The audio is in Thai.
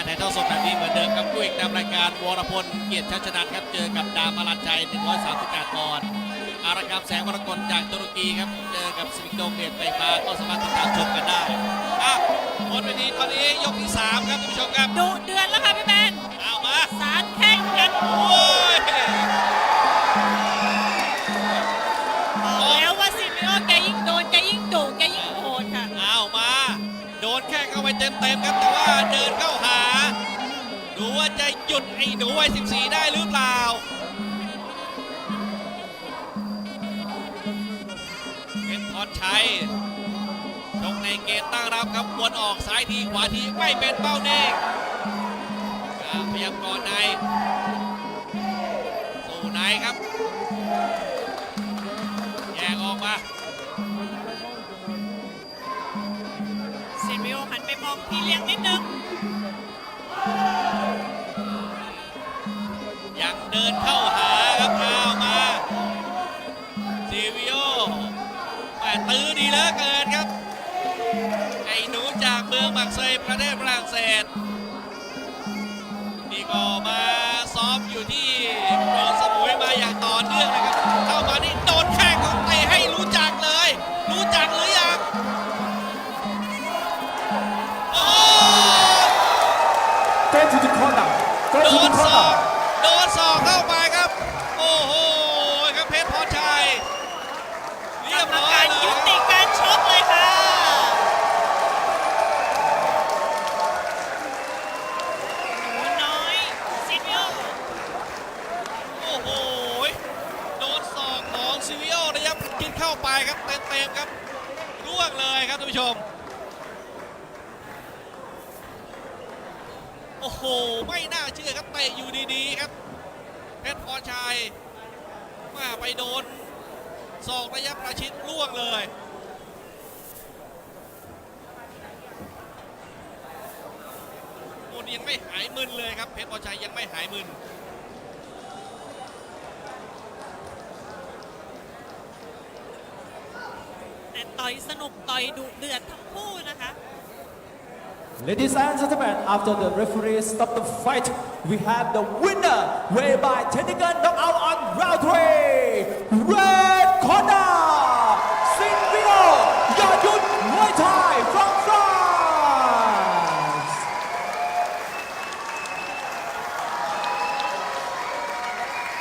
จะมีการถ่ายทอดสดแบบนี้เหมือนเดิมครับคู่เอกนำรายการวรพลเกียรติชัชนันท์ครับเจอกับดามอลันชัย138ปอนด์อารกรรมแสงมรกตจากตุรกีครับเจอกับสวิงโดงเดชไฟฟ้าก็สามารถติดตามชมกันได้อะบนเวทีตอนนี้ยกที่ 3 ครับท่านผู้ชมครับดุเดือนแล้วค่ะพี่แมนเอามาสารแข่งกันโอ้ยบอกแล้วว่าซิมิโอแกยิ่งโดนแกยิ่งดุแกยิ่งโหดค่ะเอามา โดนแข้งเข้าไปเต็มๆครับแต่ว่าเดินเข้าหา ดูว่าจะหยุดไอ้หนูวัย14 ได้หรือเปล่า เป็นพรชัยชกในเกมตั้งรับครับวนออกซ้ายทีขวาทีไม่เป็นเป้าเด้งอ่พยายามก่อนในสู่ในครับ แยกออกมาซิมิโอหันไปมองพี่เลี้ยงนิดนึง ดินเข้าหาครับเอามาซีวิโอแหม่ตื้อดีเหลือเกินครับ ไอ้หนูจากเมืองบักเซยประเทศฝรั่งเศส นี่ก็มาซ้อมอยู่ที่เมืองสมุยมาอย่างต่อเนื่องนะครับ เข้ามานี่โดนแข้งของเตะให้รู้จักเลย รู้จักหรือยังโอ้ Go to the corner. Go โด to น the ศอก corner. ศอกเข้าไปครับ โอ้โหครับเพชรพรชัยเรียบร้อยการเลยุติการชกเลยค่ะหนูน้อยซิมิโอโอ้โหโดนศอกของซิวิโอนะครับกินเข้าไปครับเต็มๆครับร่วงเลยครับท่านผู้ชมโอ้โห ไม่น่าเชื่อครับเตะอยู่ดีๆครับ ชรพรชัยมาไปโดนศอกระยะประชิดร่วงเลยโอนยังไม่หายมึนเลยครับเพชรพรชัยยังไม่หายมึนแต่ต่อยสนุกต่อยดุเดือดทั้งคู่ Ladies and gentlemen, after the referee stopped the fight, we have the winner, whereby technical knockout on round three,